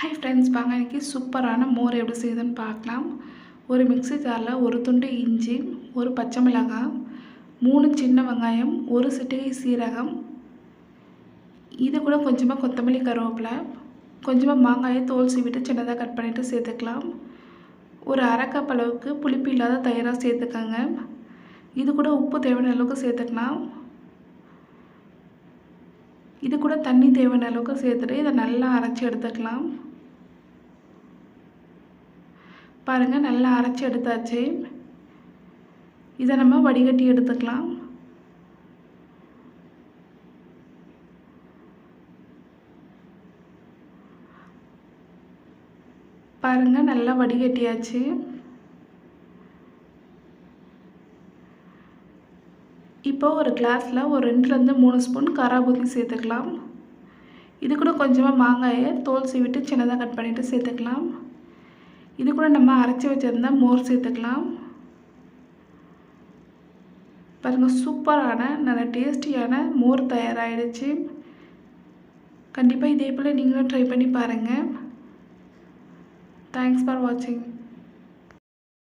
Hi friends பாங்க இன்றைக்கி சூப்பரான மோர் எப்படி செய்யுதுன்னு பார்க்கலாம். ஒரு மிக்ஸி ஜாரில் ஒரு துண்டு இஞ்சி ஒரு பச்சை மிளகாய் மூணு சின்ன வெங்காயம் ஒரு சிட்டிகை சீரகம் இது கூட கொஞ்சமாக கொத்தமல்லி கருவேப்பிலை கொஞ்சமாக மாங்காயை தோல் சீவிட்டு சின்னதாக கட் பண்ணிவிட்டு சேர்த்துக்கலாம். ஒரு அரை கப் அளவுக்கு புளிப்பு இல்லாத தயிராக சேர்த்துக்கோங்க. இது கூட உப்பு தேவையான அளவுக்கு சேர்த்துக்கலாம். இது கூட தண்ணி தேவையான அளவுக்கு சேர்த்துட்டு இதை நல்லா அரைச்சி எடுத்துக்கலாம். பாருங்கள் நல்லா அரைச்சி எடுத்தாச்சு. இதை நம்ம வடிகட்டி எடுத்துக்கலாம். பாருங்கள் நல்லா வடிகட்டியாச்சு. இப்போ ஒரு கிளாஸில் ஒரு ரெண்டுலேருந்து மூணு ஸ்பூன் கராபூதி சேர்த்துக்கலாம். இது கூட கொஞ்சமாக மாங்காயை தோல் சீவிட்டு சின்னதாக கட் பண்ணிவிட்டு சேர்த்துக்கலாம். இது கூட நம்ம அரைச்சி வச்சுருந்தா மோர் சேர்த்துக்கலாம். பாருங்கள் சூப்பரான நல்ல டேஸ்டியான மோர் தயாராகிடுச்சு கண்டிப்பாக இதே போல் நீங்களும் ட்ரை பண்ணி பாருங்கள் தேங்க்ஸ் ஃபார் வாட்சிங்